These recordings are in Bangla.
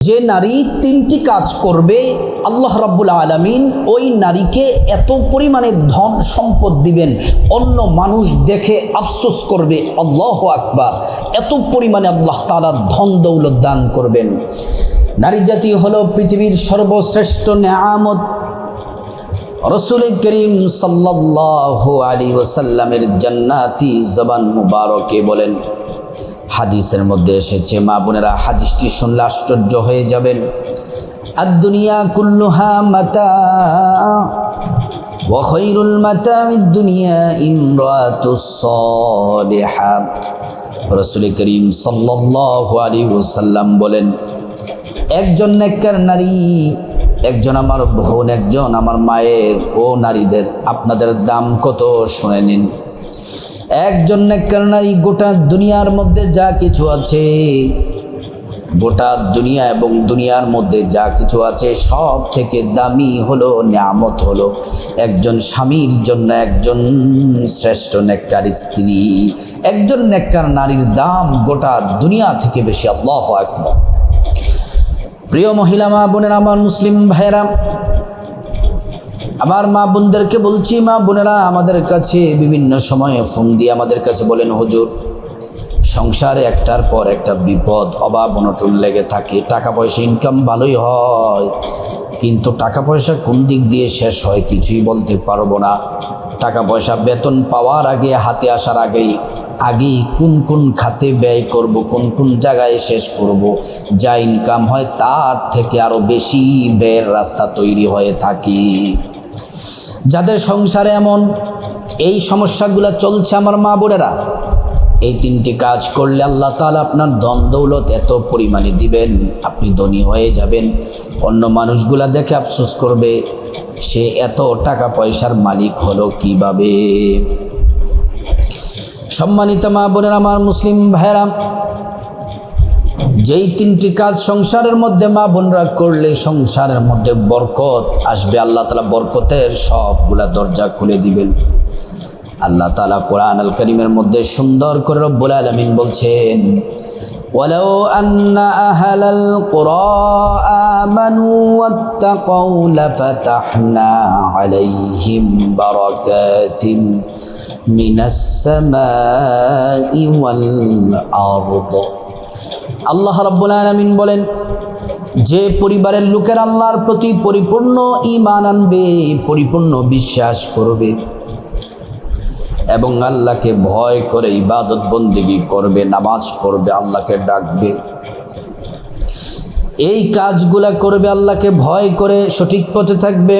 যে নারী তিনটি কাজ করবে, আল্লাহ রাব্বুল আলমিন ওই নারীকে এত পরিমাণে ধন সম্পদ দিবেন, অন্য মানুষ দেখে আফসোস করবে, আল্লাহ আকবার। এত পরিমাণে আল্লাহ তালা ধন দৌলত দান করবেন। নারী জাতি হলো পৃথিবীর সর্বশ্রেষ্ঠ নেয়ামত। রসুল করিম সাল্লাহ আলী ওসাল্লামের জান্নাতি জবান মুবারকে বলেন হাদিসের মধ্যে এসেছে মা বোনেরা হাদিসটি শুনলে আশ্চর্য হয়ে যাবেন আর দুনিয়া কুল্লুহা মাতা وخير المتاع الدنيا امرأة الصالحة রসুল করিম সাল্লাল্লাহু আলাইহি ওয়াসাল্লাম বলেন একজন নেককার নারী একজন আমার বোন একজন আমার মায়ের ও নারীদের আপনাদের দাম কত শুনে নিন একজন নেককার নারী গোটা দুনিয়ার মধ্যে যা কিছু আছে, গোটা দুনিয়া এবং দুনিয়ার মধ্যে যা কিছু আছে, সব থেকে দামি হলো, নিয়ামত হলো একজন স্বামীর জন্য একজন শ্রেষ্ঠ নেককার স্ত্রী। একজন নেককার নারীর দাম গোটা দুনিয়া থেকে বেশি, আল্লাহ আকবর। প্রিয় মহিলা মা বোনের, আমার মুসলিম ভাইয়েরা আমার মা বোনদেরকে বলছি, মা বোনেরা আমাদের কাছে বিভিন্ন সময়ে ফোন দিয়ে আমাদের কাছে বলেন, হুজুর, সংসারে একটার পর একটা বিপদ, অভাব, অনটন লেগে থাকে। টাকা পয়সা ইনকাম ভালোই হয়, কিন্তু টাকা পয়সা কোন দিক দিয়ে শেষ হয় কিছুই বলতে পারব না। টাকা পয়সা বেতন পাওয়ার আগে, হাতে আসার আগেই আগেই কোন কোন খাতে ব্যয় করব, কোন কোন জায়গায় শেষ করব। যা ইনকাম হয় তার থেকে আরও বেশি ব্যয়ের রাস্তা তৈরি হয়ে থাকে। যাদের সংসারে এমন এই সমস্যাগুলো চলছে আমার মা বোনেরা, এই তিনটি কাজ করলে আল্লাহ তালা আপনার ধন দৌলত এত পরিমাণে দিবেন, আপনি ধনী হয়ে যাবেন। অন্য মানুষগুলা দেখে আফসোস করবে, সে এত টাকা পয়সার মালিক হলো কীভাবে? সম্মানিত মা বোনের, আমার মুসলিম ভাইরা যেই তিনটি কাজ সংসারের মধ্যে মা বোনরা করলে সংসারের মধ্যে বরকত আসবে আল্লাহ তালা বরকতের সবগুলা দরজা খুলে দিবেন আল্লাহ তালা কোরআন আল করিমের মধ্যে সুন্দর করে রব্বুল আলমিন বলছেন ولو أن أهل القرى آمنوا واتقوا لفتحنا عليهم بركات من السماء والأرض আল্লাহ রাব্বুল আলামিন বলেন, যে পরিবারের লোকের আল্লাহর প্রতি পরিপূর্ণ ঈমান আনবে, পরিপূর্ণ বিশ্বাস করবে এবং আল্লাহকে ভয় করে ইবাদত বন্দিগি করবে, নামাজ পড়বে, আল্লাহকে ডাকবে। এই কাজগুলা করবে, আল্লাহকে ভয় করে সঠিক পথে থাকবে।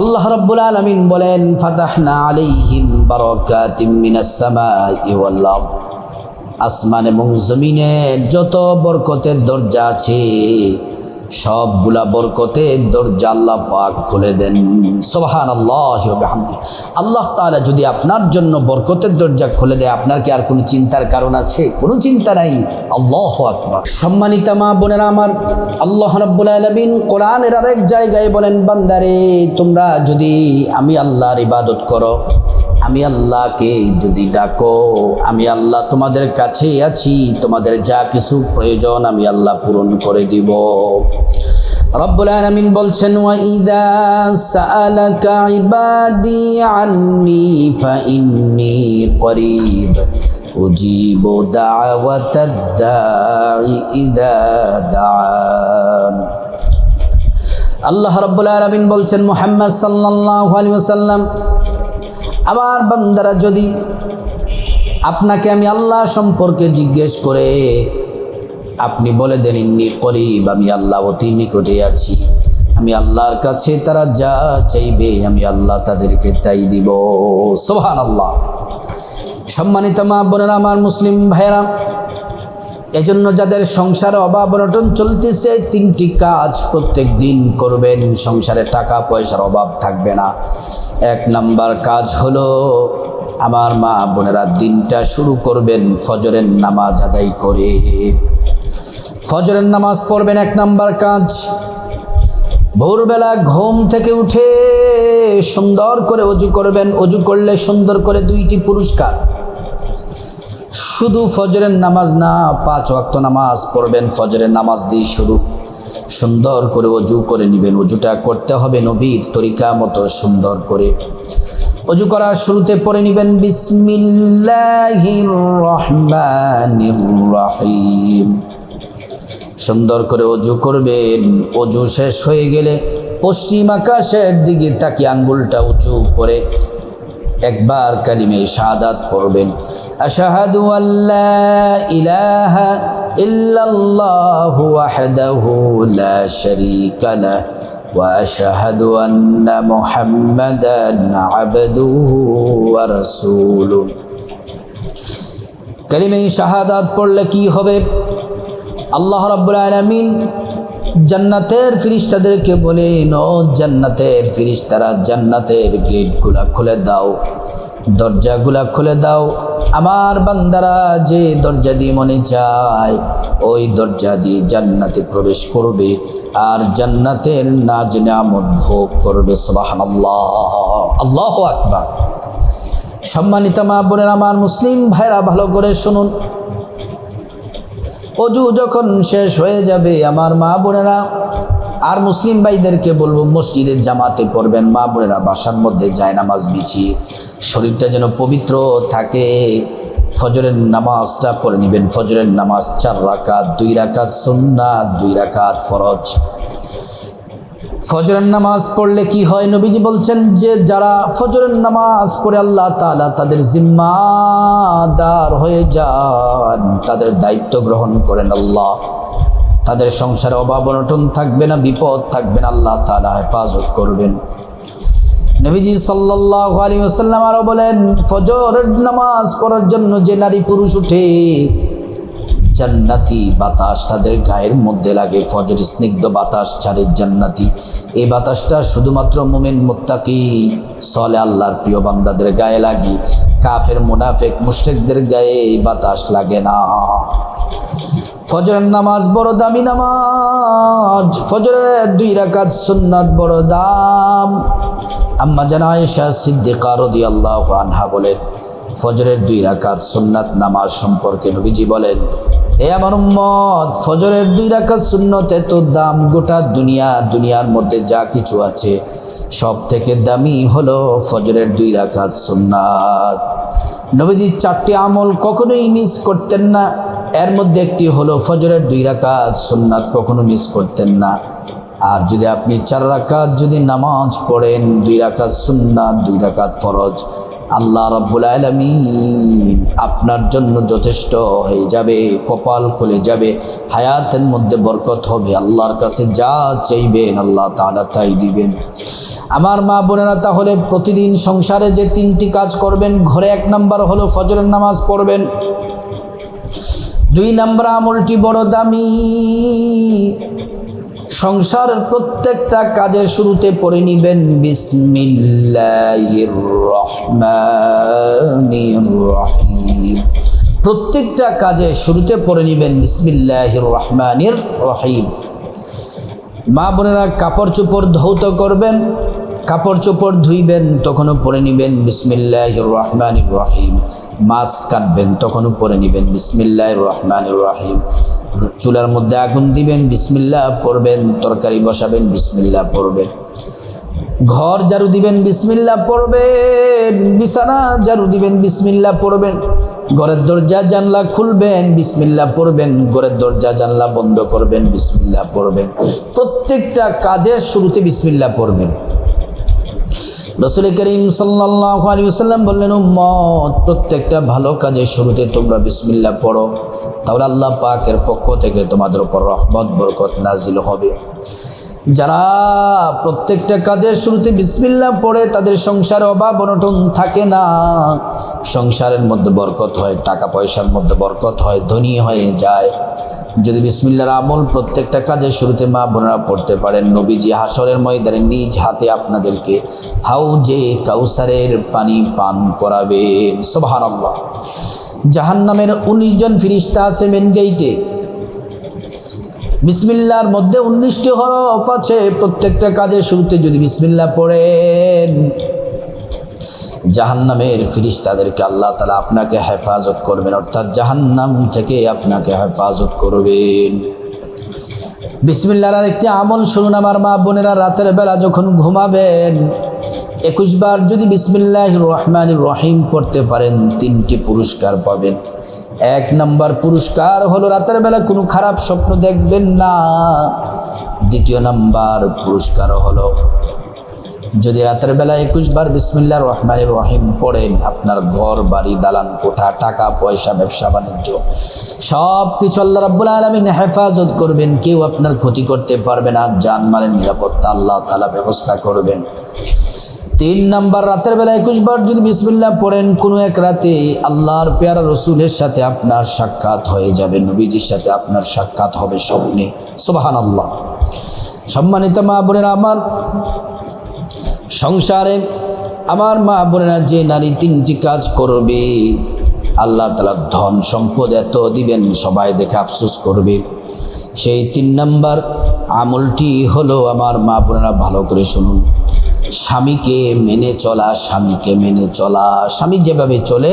আল্লাহ রাব্বুল আলামিন বলেন, ফাতাহনা আলাইহিম বারাকাতিম মিনাস সামাই ওয়াল আরদ। আসমান এবং জমিনের যত বরকতের দরজা আছে, সবগুলা বরকতের দরজা আল্লাহ পাক খুলে দেন। সোহান আল্লাহ আল্লাহ তাআলা যদি আপনার জন্য বরকতের দরজা খুলে দেয়, আপনার কি আর কোনো চিন্তার কারণ আছে? কোনো চিন্তা নাই। আল্লাহ আকবার। সম্মানিতা মা বোনেরা আমার, আল্লাহ রাব্বুল আলামিন কোরআনের আরেক জায়গায় বলেন, বান্দারে, তোমরা যদি আমি আল্লাহর ইবাদত করো আমি আল্লাহকে যদি ডাকো, আমি আল্লাহ তোমাদের কাছেই আছি, তোমাদের যা কিছু প্রয়োজন আমি আল্লাহ পূরণ করে দিব। রব্বুল বলছেন আল্লাহ রব্বুল বলছেন, মোহাম্মদ ওয়াসাল্লাম আমার বান্দারা যদি আপনাকে আমি আল্লাহ সম্পর্কে জিজ্ঞেস করে, আপনি বলে দেন, ইন্নি করিব, আমি আল্লাহ অতি নিকটে আছি। আমি আল্লাহর কাছে তারা যা চাইবে, আমি আল্লাহ তাদেরকে তাই দিব। সোহান আল্লাহ সম্মানিত মা বোনেরা, আমার মুসলিম ভাইয়েরা, এজন্য যাদের সংসারে অভাব অনটন চলতেছে, তিনটি কাজ প্রত্যেক দিন করবেন। সংসারে টাকা পয়সার অভাব থাকবে না। এক নাম্বার কাজ হলো আমার মা বোনেরা দিনটা শুরু করবেন ফজরের নামাজ আদায় করে। ফজরের নামাজ পড়বেন এক নাম্বার কাজ। ভোরবেলা ঘুম থেকে উঠে সুন্দর করে অজু করবেন। অজু করলে সুন্দর করে দুইটি পুরস্কার। শুধু ফজরের নামাজ না, পাঁচ ওয়াক্ত নামাজ পড়বেন। ফজরের নামাজ দিয়ে শুরু। সুন্দর করে অজু করে নেবেন। অজুটা করতে হবে নবীর তরিকা মতো সুন্দর করে। অজু করার শুরুতে পড়ে নেবেন বিসমিল্লাহির রহিম সুন্দর করে অজু করবেন। অজু শেষ হয়ে গেলে পশ্চিম আকাশের দিকে তাকে আঙ্গুলটা উঁচু করে একবার কালিমে শাহাদাত পড়বেন। আশাহাদু আল্লাহ ইলাহা ইল্লাল্লাহু ওয়াহদাহু লা শারীকা লাহ واشهد ان محمدا عبده ورسوله কালিমে শাহাদাত পড়লে কি হবে আল্লাহ রাব্বুল আলামিন জান্নাতের ফিরিস্তাদেরকে বলেন ও জান্নাতের ফিরিস্তারা জান্নাতের গেটগুলা খুলে দাও দরজাগুলা খুলে দাও আমার বান্দারা যে দরজা দিয়ে মনে যায় ওই দরজা দিয়ে জান্নাতে প্রবেশ করবে আর জান্নাতের নাজ নামত ভোগ করবে, সুবহানাল্লাহ। আল্লাহ আকবার। সম্মানিত মা বোনের, আমার মুসলিম ভাইরা, ভালো করে শুনুন। অজু যখন শেষ হয়ে যাবে, আমার মা বোনেরা আর মুসলিম ভাইদেরকে বলব, মসজিদের জামাতে পড়বেন, মা বোনেরা বাসার মধ্যে যায় নামাজ বিছিয়ে, শরীরটা যেন পবিত্র থাকে। ফজরের নামাজটা পড়ে নেবেন। ফজরের নামাজ চার রাকাত, দুই রাকাত সুন্নাত, দুই রাকাত ফরজ। ফজরের নামাজ পড়লে কি হয়? নবীজি বলছেন যে, যারা ফজরের নামাজ পড়ে আল্লাহ তাআলা তাদের জিম্মাদার হয়ে যান, তাদের দায়িত্ব গ্রহণ করেন আল্লাহ। তাদের সংসারে অভাব অনটন থাকবে না, বিপদ থাকবে না, আল্লাহ তাআলা হেফাজত করবেন। নবীজি সাল্লাল্লাহু আলাইহি ওয়াসাল্লাম আরও বলেন, ফজরের নামাজ পড়ার জন্য যে নারী পুরুষ উঠে, জান্নাতি বাতাস তাদের গায়ের মধ্যে লাগে। ফজর স্নিগ্ধ বাতাস ছাড়ে জান্নাতি। এই বাতাসটা শুধুমাত্র মোমেন মুত্তাকি, সলে আল্লাহর প্রিয় বান্দাদের গায়ে লাগে। কাফের, মুনাফেক, মুশরিকদের গায়ে এই বাতাস লাগে না। ফজরের নামাজ বড় দামি নামাজ। ফজরের দুই রাকাত সুন্নাত বড় দাম। আম্মা জানা আয়েশা সিদ্দিকা রাদিয়াল্লাহু আনহা বলেন, ফজরের দুই রাকাত সুন্নাত নামাজ সম্পর্কে নবীজি বলেন, এ আমার উম্মত, ফজরের দুই রাকাত সুন্নত এত দাম গোটা দুনিয়া, দুনিয়ার মধ্যে যা কিছু আছে, সব থেকে দামি হলো ফজরের দুই রাকাত সুন্নাত। নবীজি চারটি আমল কখনোই মিস করতেন না। এর মধ্যে একটি হলো ফজরের দুই রাকাত সুন্নাত কখনো মিস করতেন না। আর যদি আপনি চার রাকাত যদি নামাজ পড়েন, দুই রাকাত সুন্নাত, দুই রাকাত ফরজ, আল্লাহ রাব্বুল আলামিন আপনার জন্য যথেষ্ট হয়ে যাবে, কপাল খুলে যাবে, হায়াতের মধ্যে বরকত হবে। আল্লাহর কাছে যা চাইবেন আল্লাহ তাআলা তাই দিবেন। আমার মা বোনেরা, তাহলে প্রতিদিন সংসারে যে তিনটি কাজ করবেন, ঘরে এক নাম্বার হলো ফজরের নামাজ পড়বেন। দুই নম্বর আমলটি বড় দামি। সংসারের প্রত্যেকটা কাজের শুরুতে পড়ে নিবেন রহিম প্রত্যেকটা কাজের শুরুতে পড়ে নিবেন বিসমিল্লাহির রহমানির রহিম মা বোনেরা কাপড় চোপড় ধৌত করবেন কাপড় চোপড় ধুইবেন, তখনও পরে নিবেন। বিসমিল্লাহ রহমান রহিম। মাছ কাটবেন, তখনও পরে নিবেন। বিসমিল্লাহ রহমান রহিম। চুলার মধ্যে আগুন দিবেন, বিসমিল্লাহ পড়বেন। তরকারি বসাবেন, বিসমিল্লাহ পড়বেন। ঘর ঝাড়ু দিবেন, বিসমিল্লাহ পড়বেন। বিছানা ঝাড়ু দিবেন, বিসমিল্লাহ পড়বেন। ঘরের দরজা জানলা খুলবেন, বিসমিল্লাহ পড়বেন। ঘরের দরজা জানলা বন্ধ করবেন, বিসমিল্লাহ পড়বেন। প্রত্যেকটা কাজের শুরুতে বিসমিল্লাহ পড়বেন। রসুল করিম সাল্লাহ আলী বললেন, উম্মত, প্রত্যেকটা ভালো কাজের শুরুতে তোমরা বিসমিল্লাহ পড়ো। তাহলে আল্লাহ পাকের পক্ষ থেকে তোমাদের উপর রহমত, বরকত নাজিল হবে। যারা প্রত্যেকটা কাজের শুরুতে বিসমিল্লা পড়ে, তাদের সংসারে অভাব অনটন থাকে না। সংসারের মধ্যে বরকত হয়, টাকা পয়সার মধ্যে বরকত হয়, ধনী হয়ে যায়। যদি বিসমিল্লার আমল প্রত্যেকটা কাজের শুরুতে মা বোনেরা পড়তে পারেন, নবীজি হাসরের ময়দানে নিজ হাতে আপনাদেরকে হাউজে কাউসারের পানি পান করাবেন। সোভান জাহান নামের উনিশ জন ফিরিস্তা আছে মেন গেইটে বিসমিল্লার মধ্যে উনিশটি হরফ আছে। প্রত্যেকটা কাজের শুরুতে যদি বিসমিল্লা পড়েন জাহান্নামের ফিরিস তাদেরকে আল্লাহ তালা আপনাকে হেফাজত করবেন, অর্থাৎ জাহান্নাম থেকে আপনাকে হেফাজত করবেন। বিসমিল্লার একটি আমল শুনুন আমার মা বোনেরা, রাতের বেলা যখন ঘুমাবেন, একুশ বার যদি বিসমিল্লাহ রহমান রহিম পড়তে পারেন, তিনটি পুরস্কার পাবেন। এক নম্বর পুরস্কার হলো রাতের বেলা কোনো খারাপ স্বপ্ন দেখবেন না। দ্বিতীয় নাম্বার পুরস্কার হলো যদি রাতের বেলা একুশ বার বিসমিল্লা রহমান রহিম পড়েন, আপনার ঘর, বাড়ি, দালান, কোঠা, টাকা, পয়সা, ব্যবসা, বাণিজ্য সব কিছু আল্লাহ রাব্বুল আলমিন হেফাজত করবেন। কেউ আপনার ক্ষতি করতে পারবে না জানমালের নিরাপত্তা আল্লাহ তালা ব্যবস্থা করবেন। তিন নাম্বার, রাতের বেলা একুশ বার যদি বিসমিল্লা পড়েন, কোনো এক রাতে আল্লাহর পেয়ারা রসুলের সাথে আপনার সাক্ষাৎ হয়ে যাবে, নবীজির সাথে আপনার সাক্ষাৎ হবে স্বপ্নে। সোবাহান আল্লাহ সম্মানিত মা বোনেরা, আমার সংসারে আমার মা বোনেরা যে নারী তিনটি কাজ করবে, আল্লাহ তালা ধন সম্পদ এত দিবেন, সবাই দেখে আফসোস করবে। সেই তিন নাম্বার আমলটি হলো আমার মা বোনেরা ভালো করে শুনুন। স্বামীকে মেনে চলা, স্বামীকে মেনে চলা, স্বামী যেভাবে চলে,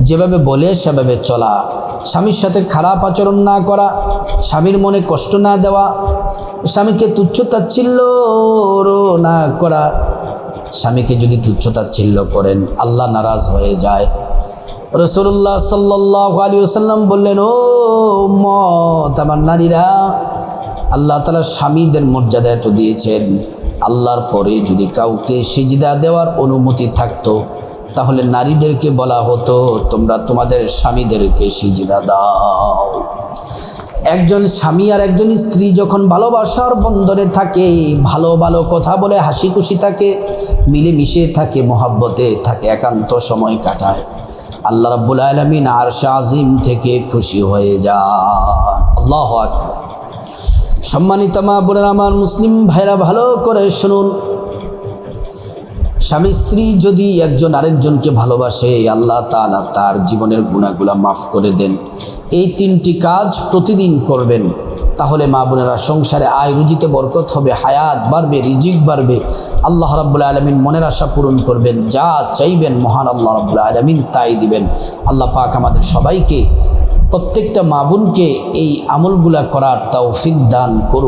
যেভাবে বলে সেভাবে চলা। স্বামীর সাথে খারাপ আচরণ না করা, স্বামীর মনে কষ্ট না দেওয়া স্বামীকে তুচ্ছ তাচ্ছিল্য না করা। স্বামীকে যদি তুচ্ছ তাচ্ছিল্য করেন, আল্লাহ নারাজ হয়ে যায়। রসুল্লাহ সাল্লাহ আলী আসাল্লাম বললেন, ও মত আমার নারীরা, আল্লাহ তালা স্বামীদের মর্যাদা এত দিয়েছেন। আল্লাহর পরে যদি কাউকে সিজিদা দেওয়ার অনুমতি থাকতো, তাহলে নারীদেরকে বলা হতো, তোমরা তোমাদের স্বামীদেরকে সিজিদা দাও। একজন স্বামী আর একজন স্ত্রী যখন ভালোবাসার বন্ধনে থাকে, ভালো ভালো কথা বলে, হাসি খুশি থাকে, মিলেমিশে থাকে, মহাব্বতে থাকে, একান্ত সময় কাটায়। আল্লাহ রাব্বুল আলমিন আর আজিম থেকে খুশি হয়ে যান। আল্লাহ সম্মানিত মা বোনের, আমার মুসলিম ভাইরা, ভালো করে শুনুন। স্বামী স্ত্রী যদি একজন আরেকজনকে ভালোবাসে, আল্লাহ তালা তার জীবনের গুণাগুলা মাফ করে দেন। এই তিনটি কাজ প্রতিদিন করবেন। তাহলে মা বোনেরা সংসারে আয় রুজিতে বরকত হবে, হায়াত বাড়বে, রিজিক বাড়বে। আল্লাহ রাবুল্লাহ আলমিন মনের আশা পূরণ করবেন। যা চাইবেন মহান আল্লাহ রাবুল্লাহ আলমিন তাই দিবেন। আল্লাহ পাক আমাদের সবাইকে, প্রত্যেকটা মা বোনকে এই আমলগুলা করার তৌফিক দান করুন।